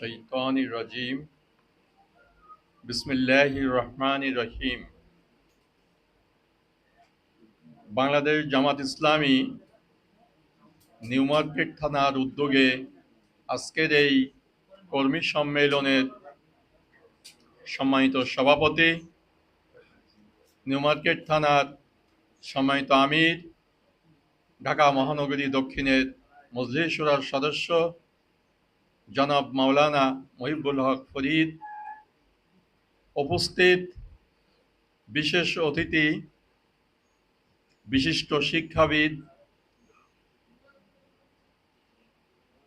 الشيطان الرجيم بسم الله الرحمن الرحيم Bangladesh Jamaat Islami new market থানার উদ্যোগে আজকের এই কর্মী সম্মেলনের সম্মানিত সভাপতি নিউ মার্কেট থানার সম্মানিত আমির ঢাকা মহানগরী দক্ষিণের মজলিস শুরার সদস্য জনাব মাওলানা মহিবুল হক ফরিদ উপস্থিত বিশেষ অতিথি, বিশিষ্ট শিক্ষাবিদ,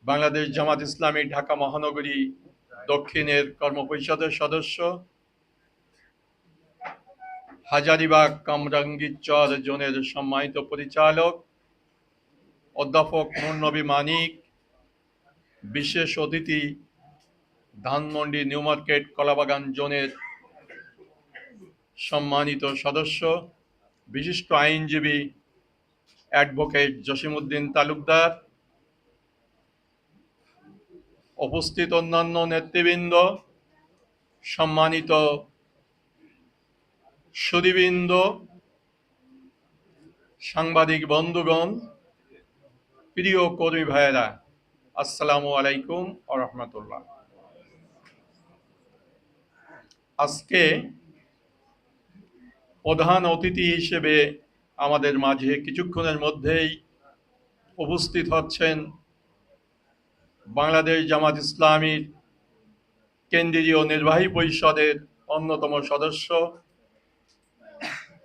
বাংলাদেশ জামাত ইসলামী ঢাকা মহানগরী দক্ষিণের কর্মপরিষদের সদস্য, হাজারিবাগ কামরাঙ্গীরচর জোনের সম্মানিত পরিচালক, অধ্যাপক মুন্নবী মানিক বিশেষ অতিথি ধানমন্ডি নিউ মার্কেট কলাবাগান জোনের সম্মানিত সদস্য, বিশিষ্ট আইনজীবী অ্যাডভোকেট জসিমউদ্দিন তালুকদার, উপস্থিত অন্যান্য নেতৃবৃন্দ, সম্মানিত সুদীবৃন্দ, সাংবাদিক বন্ধুগণ, প্রিয় কর্মী ভাইয়েরা আসসালামু আলাইকুম আ রহমতুল্লাহ। আজকে প্রধান অতিথি হিসেবে আমাদের মাঝে কিছুক্ষণের মধ্যেই উপস্থিত হচ্ছেন বাংলাদেশ জামাত ইসলামীর কেন্দ্রীয় নির্বাহী পরিষদের অন্যতম সদস্য,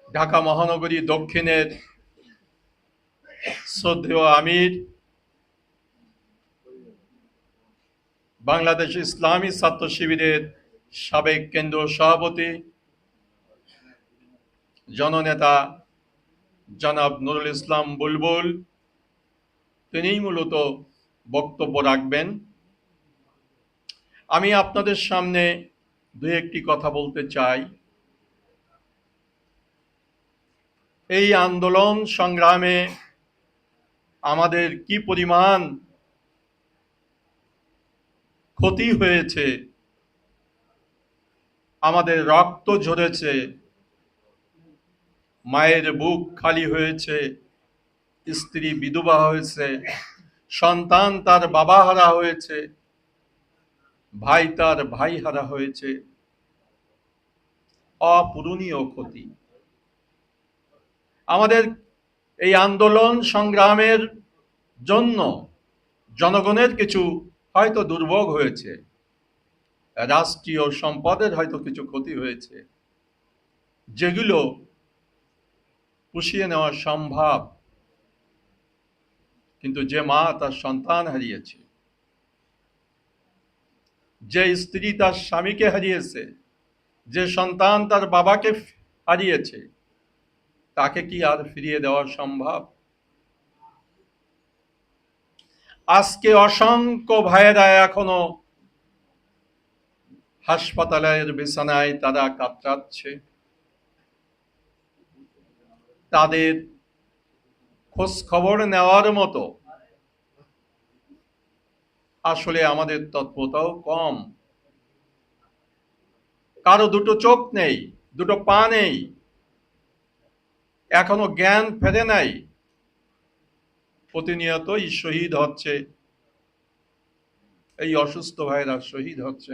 ঢাকা মহানগরী দক্ষিণের শ্রদ্ধেয় আমির বাংলাদেশ ইসলামী ছাত্র শিবিরের সাবেক কেন্দ্রীয় সভাপতি, জননেতা জনাব নুরুল ইসলাম বুলবুল, তিনিই মূলত বক্তব্য রাখবেন। আমি আপনাদের সামনে দু একটি কথা বলতে চাই। এই আন্দোলন সংগ্রামে আমাদের কি পরিমাণ ক্ষতি হয়েছে। আমাদের রক্ত ঝরেছে। মায়ের বুক খালি হয়েছে। স্ত্রী বিধবা হয়েছে। সন্তান তার বাবা হারা হয়েছে। ভাই তার ভাই হারা হয়েছে। অপূরণীয় ক্ষতি। আমাদের এই আন্দোলন সংগ্রামের জন্য জনগণের কিছু হয়তো দুর্ভোগ হয়েছে। রাষ্ট্রীয় সম্পদের হয়তো কিছু ক্ষতি হয়েছে। যেগুলো পুষিয়ে নেওয়া সম্ভব। কিন্তু যে মা তার সন্তান হারিয়েছে, যে স্ত্রী তার স্বামীকে হারিয়েছে, যে সন্তান তার বাবাকে হারিয়েছে, তাকে কি আর ফিরিয়ে দেওয়া সম্ভব? আজকে অসংখ্য ভাইয়েরা এখনও হাসপাতালের বিছানায় তারা কাতরাচ্ছে। তাদের খোঁজ খবর নেওয়ার মতো আসলে আমাদের তৎপরতাও কম। কারও দুটো চোখ নেই, দুটো পা নেই, এখনও জ্ঞান ফেরে নাই। প্রতিনিয়তই শহীদ হচ্ছে। এই অসুস্থ ভাইরা শহীদ হচ্ছে।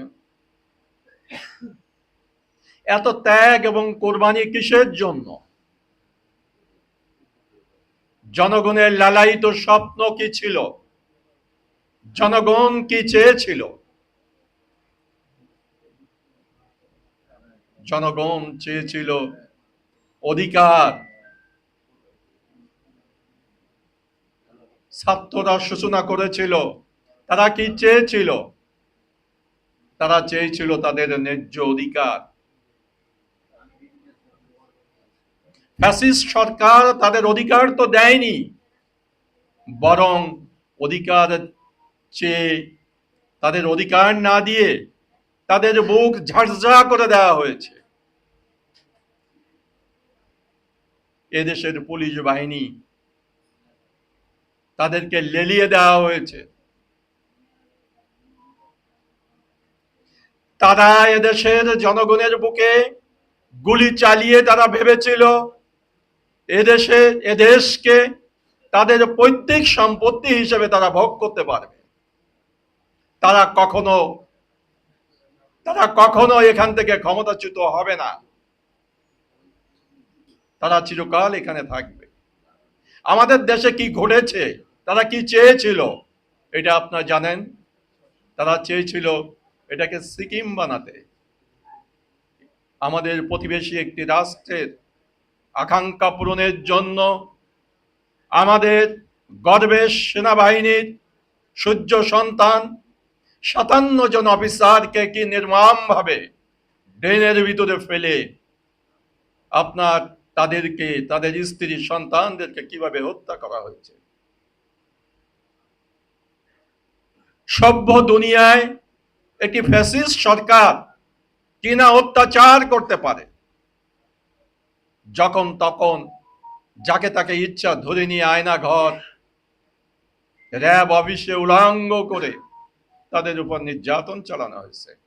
এত ত্যাগ এবং কোরবানি কিসের জন্য? জনগণের লালায়িত স্বপ্ন কি ছিল? জনগণ কি চেয়েছিল? জনগণ চেয়েছিল অধিকার। ছাত্ররা সূচনা করেছিল। তারা কি চেয়েছিল? তারা চেয়েছিল তাদের ন্যায্য অধিকার। ফ্যাসিস্ট সরকার তাদের অধিকার তো দেয়নি, বরং অধিকার চেয়ে তাদের অধিকার না দিয়ে তাদের বুক ঝাড়ঝাড়া করে দেওয়া হয়েছে। এদেশের পুলিশ বাহিনী তাদেরকে লেলিয়ে দেওয়া হয়েছে। তারা এদেশের জনগণের বুকে গুলি চালিয়ে তারা ভেবেছিল, এদেশে, এদেশকে তাদের পৈতৃক সম্পত্তি হিসেবে তারা ভোগ করতে পারবে। তারা কখনো তারা কখনো এখান থেকে ক্ষমতাচ্যুত হবে না। তারা চিরকাল এখানে থাকবে। আমাদের দেশে কি ঘটেছে? তারা কি চেয়েছিল? এটা আপনারা জানেন। তারা চেয়েছিল এটাকে সিকিম বানাতে। আমাদের প্রতিবেশী একটি রাষ্ট্রের আকাঙ্ক্ষা পূরণের জন্য আমাদের গর্বের সেনাবাহিনীর সূর্য সন্তান সাতান্ন জন অফিসারকে কি নির্মমভাবে ড্রেনের ভিতরে ফেলে আপনার তাদেরকে, তাদের স্ত্রী সন্তানদেরকে কীভাবে হত্যা করা হয়েছে? সভ্য দুনিয়ায় একটি ফ্যাসিস্ট সরকার কিনা অত্যাচার করতে পারে? যখন তখন যাকে তাকে ইচ্ছা ধরে নিয়ে আয়না ঘর র্যাব অফিসে উলাঙ্গ করে তাদের উপর নির্যাতন চালানো হয়েছে।